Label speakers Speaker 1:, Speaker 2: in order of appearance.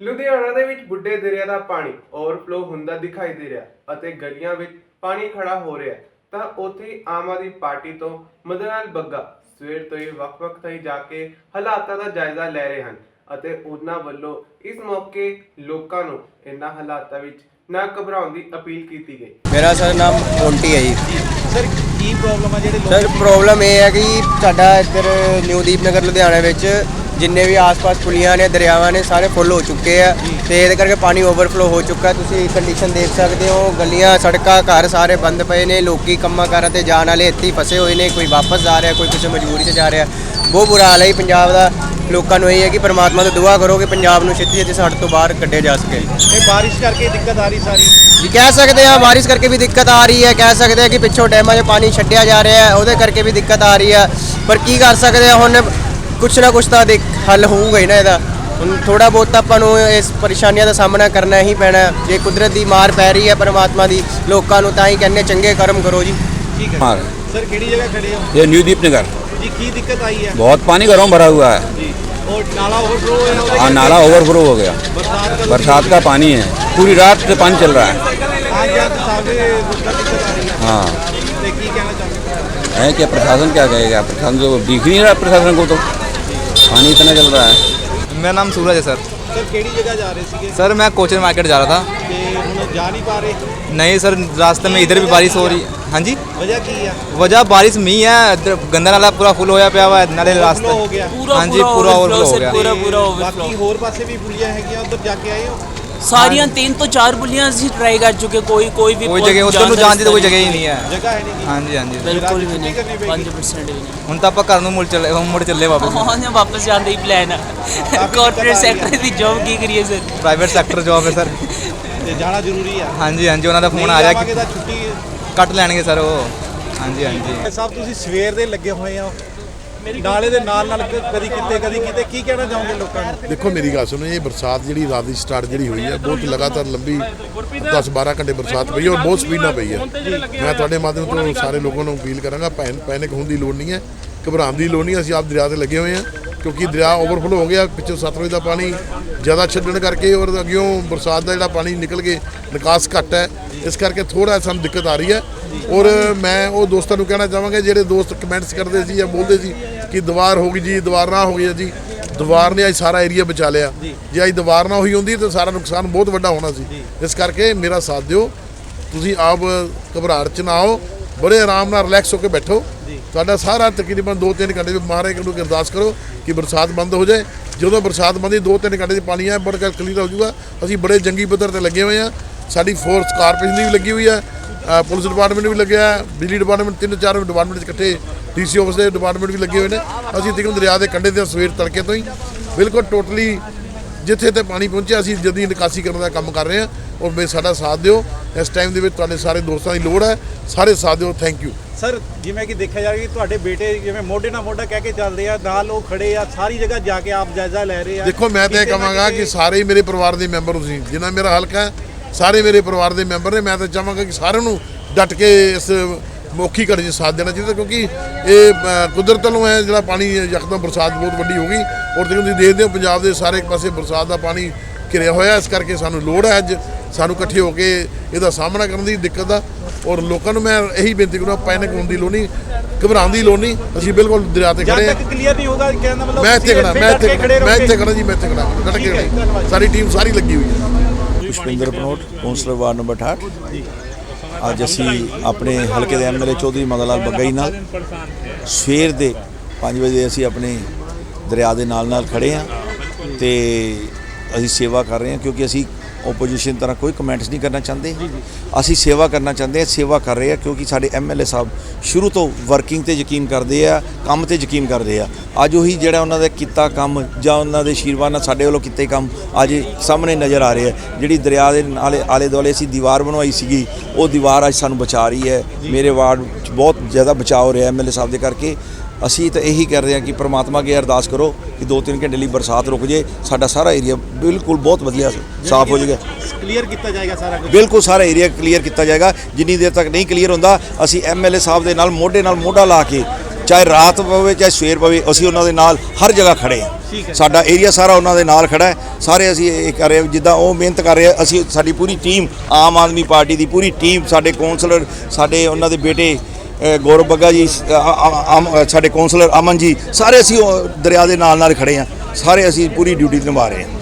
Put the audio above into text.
Speaker 1: ਲੁਧਿਆਣਾ ਦੇ ਵਿੱਚ ਬੁੱਢੇ ਦਰਿਆ ਦਾ ਪਾਣੀ ਓਵਰਫਲੋ ਹੁੰਦਾ ਦਿਖਾਈ ਦੇ ਰਿਹਾ ਅਤੇ ਗਲੀਆਂ ਵਿੱਚ ਪਾਣੀ ਖੜਾ ਹੋ ਰਿਹਾ। ਤਾਂ ਉੱਥੇ ਆਮ ਆਦਮੀ ਪਾਰਟੀ ਤੋਂ ਮਦਨ ਲਾਲ ਬੱਗਾ ਸਵੇਰ ਤੋਂ ਹੀ ਵੱਖ-ਵੱਖ ਥਾਈਂ ਜਾ ਕੇ ਹਾਲਾਤਾਂ ਦਾ ਜਾਇਜ਼ਾ ਲੈ ਰਹੇ ਹਨ ਅਤੇ ਉਹਨਾਂ ਵੱਲੋਂ ਇਸ ਮੌਕੇ ਲੋਕਾਂ ਨੂੰ ਇਹਨਾਂ ਹਾਲਾਤਾਂ ਵਿੱਚ ਨਾ ਘਬਰਾਉਣ ਦੀ ਅਪੀਲ ਕੀਤੀ ਗਈ
Speaker 2: ਮੇਰਾ ਸਰ ਨਾਮ ਮੋਂਟੀ ਹੈ ਜੀ
Speaker 3: ਸਰ ਕੀ ਪ੍ਰੋਬਲਮ ਆ ਜਿਹੜੇ
Speaker 2: ਸਰ ਪ੍ਰੋਬਲਮ ਇਹ ਹੈ ਕਿ ਸਾਡਾ ਇੱਧਰ ਨਿਊ ਦੀਪਨਗਰ ਲੁਧਿਆਣਾ ਵਿੱਚ ਜਿੰਨੇ ਵੀ ਆਸ-ਪਾਸ ਪੁਲੀਆਂ ਨੇ ਦਰਿਆਵਾਂ ਨੇ ਸਾਰੇ ਫੁੱਲ ਹੋ ਚੁੱਕੇ ਆ। ਤੇ ਇਹਦੇ ਕਰਕੇ ਪਾਣੀ ਓਵਰਫਲੋ ਹੋ ਚੁੱਕਾ। ਤੁਸੀਂ ਕੰਡੀਸ਼ਨ ਦੇਖ ਸਕਦੇ ਹੋ ਗਲੀਆਂ ਸੜਕਾਂ ਘਰ ਸਾਰੇ ਬੰਦ ਪਏ ਨੇ। ਲੋਕੀ ਕੰਮਾਂ ਕਾਰਾਂ ਤੇ ਜਾਣ ਵਾਲੇ ਇੱਥੇ ਹੀ ਫਸੇ ਹੋਏ ਨੇ। ਕੋਈ ਵਾਪਸ ਜਾ ਰਿਹਾ ਕੋਈ ਕਿਸੇ ਮਜਬੂਰੀ 'ਚ ਜਾ ਰਿਹਾ। ਬਹੁਤ ਬੁਰਾ ਹਾਲ ਹੈ ਪੰਜਾਬ ਦਾ। ਲੋਕਾਂ ਨੂੰ ਇਹ ਹੈ ਕਿ ਪਰਮਾਤਮਾ ਤੋਂ ਦੁਆ ਕਰੋ ਕਿ ਪੰਜਾਬ ਨੂੰ ਛੇਤੀ ਛੇਤੀ ਸਾਡੇ ਤੋਂ ਬਾਹਰ ਕੱਢਿਆ ਜਾ ਸਕੇ।
Speaker 3: ਇਹ ਬਾਰਿਸ਼ ਕਰਕੇ ਦਿੱਕਤ ਆ ਰਹੀ ਸਾਰੀ?
Speaker 2: ਜੀ ਕਹਿ ਸਕਦੇ ਹਾਂ ਬਾਰਿਸ਼ ਕਰਕੇ ਵੀ ਦਿੱਕਤ ਆ ਰਹੀ ਹੈ। ਕਹਿ ਸਕਦੇ ਹਾਂ ਕਿ ਪਿੱਛੋਂ ਡੈਮਾਂ 'ਚ ਪਾਣੀ ਛੱਡਿਆ ਜਾ ਰਿਹਾ ਹੈ। ਉਹਦੇ ਕਰਕੇ ਵੀ ਦਿੱਕਤ ਆ ਰਹੀ ਹੈ। ਪਰ ਕੀ ਕਰ ਸਕਦੇ ਹਾਂ ਹੁਣ ਕੁਛ ਨਾ ਕੁਛ ਤਾਂ ਦੇਖ ਹੱਲ ਹੋਊਗਾ ਹੀ ਨਾ ਇਹਦਾ ਹੁਣ ਥੋੜਾ ਬਹੁਤ ਤਾਂ ਆਪਾਂ ਨੂੰ ਇਸ ਪਰੇਸ਼ਾਨੀਆਂ ਦਾ ਸਾਹਮਣਾ ਕਰਨਾ ਹੀ ਪੈਣਾ ਹੈ। ਜੇ ਕੁਦਰਤ ਦੀ ਮਾਰ ਪੈ ਰਹੀ ਹੈ ਪਰਮਾਤਮਾ ਦੀ ਲੋਕਾਂ ਨੂੰ ਤਾਂ ਹੀ ਕਹਿੰਦੇ ਚੰਗੇ ਕਰਮ ਕਰੋ ਜੀ
Speaker 3: ਠੀਕ ਹੈ
Speaker 4: हाँ
Speaker 3: ਸਰ ਕਿਹੜੀ ਜਗ੍ਹਾ ਖੜੇ ਹੋ
Speaker 4: ये न्यू दीपनगर
Speaker 3: ਜੀ ਕੀ ਦਿੱਕਤ ਆਈ ਹੈ
Speaker 4: बहुत पानी घरों में भरा हुआ है
Speaker 3: ਜੀ और नाला ओवरफ्लो है ਉਹਦੇ
Speaker 4: हाँ
Speaker 3: ਕਰਕੇ
Speaker 4: नाला ओवरफ्लो हो गया
Speaker 3: बरसात का
Speaker 4: बरसात का पानी है पूरी रात से पानी चल रहा है
Speaker 3: आज यहाँ तो सामने दूसरा दिक्कत आ रही है
Speaker 4: हाँ
Speaker 3: ਤੇ ਕੀ ਕਹਿਣਾ ਚਾਹੁੰਦੇ
Speaker 4: है क्या प्रशासन क्या कहेगा प्रशासन तो दिख नहीं रहा प्रशासन को तो पानी इतना चल रहा है।
Speaker 5: मेरा नाम सूरज है सर।
Speaker 3: सर केड़ी जगह जा रहे
Speaker 5: सर मैं कोचर मार्केट जा रहा था।
Speaker 3: जा नहीं पा रहे
Speaker 5: नहीं सर रास्ते में इधर भी बारिश हो रही। है हाँ जी?
Speaker 3: वजह की है
Speaker 5: वजह बारिश मी है गंदा नाला पूरा फुल होया पिया हुआ है नाले रास्ते।
Speaker 3: हो गया।
Speaker 5: हाँ जी पूरा ओवरफ्लो हो गया।
Speaker 6: बाकी
Speaker 3: और पासे भी पुलिया है क्या? उधर जाके आए हो?
Speaker 6: ਸਾਰੀਆਂ ਤਿੰਨ ਤੋਂ ਚਾਰ ਬੁੱਲੀਆਂ ਅਸੀਂ ਟਰਾਈ ਕਰ ਚੁੱਕੇ ਕੋਈ ਕੋਈ ਵੀ ਕੋਈ
Speaker 5: ਜਗ੍ਹਾ ਉਧਰ ਨੂੰ ਜਾਣ ਦੀ ਕੋਈ ਜਗ੍ਹਾ ਹੀ ਨਹੀਂ ਹੈ। ਹਾਂਜੀ ਹਾਂਜੀ।
Speaker 6: ਬਿਲਕੁਲ ਵੀ ਨਹੀਂ। 5% ਵੀ ਨਹੀਂ।
Speaker 5: ਹੁਣ ਤਾਂ ਆਪਾਂ ਘਰ ਨੂੰ ਮੁੜ ਚੱਲੇ ਹੁਣ ਮੁੜ ਚੱਲੇ ਵਾਪਸ।
Speaker 6: ਹਾਂ ਜਾਂ ਵਾਪਸ ਜਾਣ ਹੀ ਪਲਾਨ ਹੈ ਕਾਰਪੋਰੇਟ ਸੈਕਟਰ ਦੀ ਜੌਬ ਕੀ ਕਰੀਏ ਸਰ?
Speaker 5: ਪ੍ਰਾਈਵੇਟ ਸੈਕਟਰ ਜੌਬ ਹੈ ਸਰ।
Speaker 3: ਤੇ ਜਾਣਾ ਜ਼ਰੂਰੀ ਆ।
Speaker 5: ਹਾਂਜੀ ਹਾਂਜੀ ਉਹਨਾਂ ਦਾ ਫੋਨ ਆ ਰਿਹਾ ਕਿ ਕੱਟ ਲੈਣਗੇ ਸਰ ਉਹ। ਹਾਂਜੀ ਹਾਂਜੀ।
Speaker 3: ਸਾਹਿਬ ਤੁਸੀਂ ਸਵੇਰ ਦੇ ਲੱਗੇ ਹੋਏ ਆ ਨਾਲੇ ਦੇ ਨਾਲ ਨਾਲ ਕਦੀ ਕਿਤੇ ਕਦੀ ਕਿਤੇ ਕੀ ਕਹਿਣਾ ਚਾਹੋਗੇ ਲੋਕਾਂ ਨੂੰ?
Speaker 7: ਦੇਖੋ ਮੇਰੀ ਗੱਲ ਸੁਣੋ ਇਹ ਬਰਸਾਤ ਜਿਹੜੀ ਰਾਤ ਦੀ ਸਟਾਰਟ ਜਿਹੜੀ ਹੋਈ ਹੈ ਬਹੁਤ ਲਗਾਤਾਰ ਲੰਬੀ 10 12 ਘੰਟੇ ਬਰਸਾਤ ਪਈ ਔਰ ਬਹੁਤ ਸਪੀਡ ਨਾਲ ਪਈ ਹੈ ਮੈਂ ਤੁਹਾਡੇ ਮਾਧਿਅਮ ਤੋਂ ਸਾਰੇ ਲੋਕਾਂ ਨੂੰ ਅਪੀਲ ਕਰਾਂਗਾ ਪੈਨ ਪੈਨਿਕ ਹੋਣ ਦੀ ਲੋੜ ਨਹੀਂ ਹੈ ਘਬਰਾਉਣ ਦੀ ਲੋੜ ਨਹੀਂ ਹੈ। ਅਸੀਂ ਆਪ ਦਰਿਆ ਤੇ ਲੱਗੇ ਹੋਏ ਹਾਂ ਕਿਉਂਕਿ ਦਰਿਆ ਓਵਰਫਲੋ ਹੋ ਗਿਆ ਪਿੱਛੋਂ ਸਤਲੁਜ ਦਾ ਪਾਣੀ ਜ਼ਿਆਦਾ ਛੱਡਣ ਕਰਕੇ ਔਰ ਅੱਗਿਓਂ ਬਰਸਾਤ ਦਾ ਜਿਹੜਾ ਪਾਣੀ ਨਿਕਲ ਕੇ ਨਿਕਾਸ ਘੱਟ ਹੈ ਇਸ ਕਰਕੇ ਥੋੜਾ ਸਾਨੂੰ ਦਿੱਕਤ ਆ ਰਹੀ ਹੈ। ਔਰ ਮੈਂ ਉਹ ਦੋਸਤਾਂ ਨੂੰ ਕਹਿਣਾ ਚਾਹਾਂਗਾ ਜਿਹੜੇ ਦੋਸਤ ਕਮੈਂਟਸ ਕਰਦੇ ਸੀ ਜਾਂ ਬੋਲਦੇ ਸੀ ਕਿ ਦੀਵਾਰ ਹੋ ਗਈ ਜੀ ਦੀਵਾਰ ਨਾ ਹੋ ਗਈ ਜੀ। ਦੀਵਾਰ ਨੇ ਅੱਜ ਸਾਰਾ ਏਰੀਆ ਬਚਾ ਲਿਆ। ਜੇ। ਅੱਜ ਦੀਵਾਰ ਨਾ ਹੋਈ ਹੁੰਦੀ ਤਾਂ ਸਾਰਾ ਨੁਕਸਾਨ ਬਹੁਤ ਵੱਡਾ ਹੋਣਾ ਸੀ। ਇਸ ਕਰਕੇ ਮੇਰਾ ਸਾਥ ਦਿਓ। ਤੁਸੀਂ ਆਪ ਘਬਰਾਹਟ ਚ ਨਾ ਆਓ। ਬੜੇ ਆਰਾਮ ਨਾਲ ਰਿਲੈਕਸ ਹੋ ਕੇ ਬੈਠੋ। ਤੁਹਾਡਾ ਸਾਰਾ ਤਕਰੀਬਨ 2-3 ਘੰਟੇ ਵਿੱਚ ਮਹਾਰਾਜ ਨੂੰ ਅਰਦਾਸ ਕਰੋ ਕਿ ਬਰਸਾਤ ਬੰਦ ਹੋ ਜਾਏ। ਜਦੋਂ ਬਰਸਾਤ ਬੰਦੀ 2-3 ਘੰਟੇ 'ਚ ਪਾਣੀ ਆਏ ਬੜਾ ਕਲੀਅਰ ਹੋ ਜਾਊਗਾ। ਅਸੀਂ ਬੜੇ ਜੰਗੀ ਪੱਧਰ ਤੇ ਲੱਗੇ ਹੋਏ ਆ ਸਾਡੀ ਫੋਰਸ ਕਾਰਪੋਰੇਸ਼ਨ ਦੀ ਵੀ ਲੱਗੀ ਹੋਈ ਅ, ਪੁਲਿਸ ਡਿਪਾਰਟਮੈਂਟ ਵੀ ਲੱਗਿਆ ਬਿਜਲੀ ਡਿਪਾਰਟਮੈਂਟ ਤਿੰਨ ਚਾਰ ਡਿਪਾਰਟਮੈਂਟ ਇਕੱਠੇ ਡੀਸੀ ਆਫਿਸ ਦੇ ਡਿਪਾਰਟਮੈਂਟ ਵੀ ਲੱਗੇ ਹੋਏ ਨੇ। ਅਸੀਂ ਤਕਰੀਬਨ ਦਰਿਆ ਦੇ ਕੰਢੇ ਤੇ ਸਵੇਰ ਤੜਕੇ ਤੋਂ ਹੀ ਬਿਲਕੁਲ ਟੋਟਲੀ ਜਿੱਥੇ ਤੇ ਪਾਣੀ ਪਹੁੰਚਿਆ ਅਸੀਂ ਜਲਦੀ ਨਿਕਾਸੀ ਕਰਨ ਦਾ ਕੰਮ ਕਰ ਰਹੇ ਹਾਂ। ਔਰ ਮੇਰੇ ਸਾਡਾ ਸਾਥ ਦਿਓ। ਇਸ ਟਾਈਮ ਦੇ ਵਿੱਚ ਤੁਹਾਡੇ ਸਾਰੇ ਦੋਸਤਾਂ ਦੀ ਲੋੜ ਹੈ। ਸਾਰੇ ਸਾਥ ਦਿਓ। ਥੈਂਕ ਯੂ
Speaker 3: ਸਰ ਜਿਵੇਂ ਕਿ ਦੇਖਿਆ ਜਾਵੇ ਕਿ ਤੁਹਾਡੇ ਬੇਟੇ ਜਿਵੇਂ ਮੋਢੇ ਨਾਲ ਮੋਢਾ ਕਹਿ ਕੇ ਚੱਲਦੇ ਆ ਨਾਲ ਉਹ ਖੜੇ ਆ ਸਾਰੀ ਜਗ੍ਹਾ ਜਾ ਕੇ ਆਪ ਜਾਇਜ਼ਾ ਲੈ ਰਹੇ ਆ।
Speaker 7: ਦੇਖੋ ਮੈਂ ਤਾਂ ਇਹ ਕਹਾਂਗਾ ਕਿ ਸਾਰੇ ਹੀ ਮੇਰੇ ਪਰਿਵਾਰ ਦੇ ਮੈਂਬਰ ਤੁਸੀਂ ਜਿੰਨਾ ਮੇਰਾ ਹਲਕਾ ਹੈ ਸਾਰੇ ਮੇਰੇ ਪਰਿਵਾਰ ਦੇ ਮੈਂਬਰ ਨੇ ਮੈਂ ਤਾਂ ਚਾਹਾਂਗਾ ਕਿ ਸਾਰਿਆਂ ਨੂੰ ਡਟ ਕੇ ਇਸ ਮੌਖੀ ਘੜੀ 'ਚ ਸਾਥ ਦੇਣਾ ਚਾਹੀਦਾ ਕਿਉਂਕਿ ਇਹ ਕੁਦਰਤ ਵੱਲੋਂ ਹੈ ਜਿਹੜਾ ਪਾਣੀ ਯਕਦਮ ਬਰਸਾਤ ਬਹੁਤ ਵੱਡੀ ਹੋ ਗਈ ਔਰ ਤੁਸੀਂ ਦੇਖਦੇ ਹੋ ਪੰਜਾਬ ਦੇ ਸਾਰੇ ਪਾਸੇ ਬਰਸਾਤ ਦਾ ਪਾਣੀ ਘਿਰਿਆ ਹੋਇਆ ਇਸ ਕਰਕੇ ਸਾਨੂੰ ਲੋੜ ਹੈ ਅੱਜ ਸਾਨੂੰ ਇਕੱਠੇ ਹੋ ਕੇ ਇਹਦਾ ਸਾਹਮਣਾ ਕਰਨ ਦੀ ਦਿੱਕਤ ਦਾ ਔਰ ਲੋਕਾਂ ਨੂੰ ਮੈਂ ਇਹੀ ਬੇਨਤੀ ਕਰੂੰਗਾ ਪੈਨਿਕ ਹੋਣ ਦੀ ਲੋੜ ਨਹੀਂ ਘਬਰਾਉਣ ਦੀ ਲੋੜ ਨਹੀਂ ਅਸੀਂ ਬਿਲਕੁਲ ਦਰਿਆ ਤੇ ਖੜੇ ਹਾਂ
Speaker 3: ਤੱਕ ਕਲੀਅਰ ਨਹੀਂ ਹੋਗਾ ਕਹਿਣ ਦਾ ਮਤਲਬ
Speaker 7: ਮੈਂ ਇੱਥੇ ਖੜਾ ਮੈਂ ਇੱਥੇ ਮੈਂ ਇੱਥੇ। ਖੜਾ ਜੀ ਮੈਂ ਇੱਥੇ ਖੜਾ ਡਟ ਕੇ। ਸਾਰੀ ਟੀਮ ਸਾਰੀ ਲੱਗੀ ਹੋਈ ਹੈ
Speaker 8: Pushpinder Panot councillor ward number 68 ਅੱਜ ਅਸੀਂ ਆਪਣੇ ਹਲਕੇ ਦੇ ਐਮਐਲਏ ਚੌਧਰੀ ਮਦਨ ਲਾਲ ਬੱਗਾ ਨਾਲ ਸਵੇਰ ਦੇ 5 ਵਜੇ ਅਸੀਂ ਆਪਣੇ ਦਰਿਆ ਦੇ ਨਾਲ ਨਾਲ ਖੜੇ ਹਾਂ ਤੇ ਅਸੀਂ ਸੇਵਾ ਕਰ ਰਹੇ ਹਾਂ ਕਿਉਂਕਿ ਅਸੀਂ ਆਪੋਜੀਸ਼ਨ ਤਰ੍ਹਾਂ ਕੋਈ ਕਮੈਂਟਸ ਨਹੀਂ ਕਰਨਾ ਚਾਹੁੰਦੇ। ਅਸੀਂ ਸੇਵਾ ਕਰਨਾ ਚਾਹੁੰਦੇ ਹਾਂ ਸੇਵਾ ਕਰ ਰਹੇ ਹਾਂ ਕਿਉਂਕਿ ਸਾਡੇ ਐਮਐਲਏ ਸਾਹਿਬ ਸ਼ੁਰੂ ਤੋਂ ਵਰਕਿੰਗ ਤੇ ਯਕੀਨ ਕਰਦੇ ਆ ਕੰਮ ਤੇ ਯਕੀਨ ਕਰਦੇ ਆ। ਅੱਜ ਉਹੀ ਜਿਹੜਾ ਉਹਨਾਂ ਦਾ ਕੀਤਾ ਕੰਮ ਜਾਂ ਉਹਨਾਂ ਦੇ ਆਸ਼ੀਰਵਾਦ ਨਾਲ ਸਾਡੇ ਵੱਲੋਂ ਕੀਤੇ ਕੰਮ ਅੱਜ ਸਾਹਮਣੇ ਨਜ਼ਰ ਆ ਰਹੇ ਆ। ਜਿਹੜੀ ਦਰਿਆ ਦੇ ਨਾਲੇ ਆਲੇ ਦੁਆਲੇ ਅਸੀਂ ਦੀਵਾਰ ਬਣਵਾਈ ਸੀਗੀ ਉਹ ਦੀਵਾਰ ਅੱਜ ਸਾਨੂੰ ਬਚਾ ਰਹੀ ਹੈ। ਮੇਰੇ ਵਾਰਡ 'ਚ ਬਹੁਤ ਜ਼ਿਆਦਾ ਬਚਾਅ ਹੋ ਰਿਹਾ ਐਮਐਲਏ ਸਾਹਿਬ ਦੇ ਕਰਕੇ। ਅਸੀਂ ਤਾਂ ਇਹੀ ਕਰ ਰਹੇ ਹਾਂ ਕਿ ਪ੍ਰਮਾਤਮਾ ਅੱਗੇ ਅਰਦਾਸ ਕਰੋ ਕਿ 2-3 ਘੰਟੇ ਲਈ ਬਰਸਾਤ ਰੁਕ ਜੇ ਸਾਡਾ ਸਾਰਾ ਏਰੀਆ ਬਿਲਕੁਲ ਬਹੁਤ ਵਧੀਆ ਸਾਫ਼ ਹੋ ਜਾਏਗਾ
Speaker 3: ਕਲੀਅਰ ਕੀਤਾ ਜਾਏਗਾ ਸਾਰਾ ਕੁਝ
Speaker 8: ਬਿਲਕੁਲ ਸਾਰਾ ਏਰੀਆ ਕਲੀਅਰ ਕੀਤਾ ਜਾਏਗਾ। ਜਿੰਨੀ ਦੇਰ ਤੱਕ ਨਹੀਂ ਕਲੀਅਰ ਹੁੰਦਾ ਅਸੀਂ ਐਮਐਲਏ ਸਾਹਿਬ ਦੇ ਨਾਲ ਮੋਢੇ ਨਾਲ ਮੋਢਾ ਲਾ ਕੇ ਚਾਹੇ ਰਾਤ ਪਵੇ ਚਾਹੇ ਸਵੇਰ ਪਵੇ ਅਸੀਂ ਉਹਨਾਂ ਦੇ ਨਾਲ ਹਰ ਜਗ੍ਹਾ ਖੜੇ ਹਾਂ। ਸਾਡਾ ਏਰੀਆ ਸਾਰਾ ਉਹਨਾਂ ਦੇ ਨਾਲ ਖੜਾ ਹੈ। ਸਾਰੇ ਅਸੀਂ ਇਹ ਕਰ ਰਹੇ ਜਿੱਦਾਂ ਉਹ ਮਿਹਨਤ ਕਰ ਰਹੇ ਅਸੀਂ ਸਾਡੀ ਪੂਰੀ ਟੀਮ ਆਮ ਆਦਮੀ ਪਾਰਟੀ ਦੀ ਪੂਰੀ ਟੀਮ ਸਾਡੇ ਕੌਂਸਲਰ ਸਾਡੇ ਉਹਨਾਂ ਦੇ ਬੇਟੇ ਗੌਰਵ ਬੱਗਾ ਜੀ ਸਾਡੇ ਕੌਂਸਲਰ ਅਮਨ ਜੀ, ਸਾਰੇ ਅਸੀਂ ਉਹ ਦਰਿਆ ਦੇ ਨਾਲ ਨਾਲ ਖੜੇ ਹਾਂ। ਸਾਰੇ ਅਸੀਂ ਪੂਰੀ ਡਿਊਟੀ ਨਿਭਾ ਰਹੇ ਹਾਂ।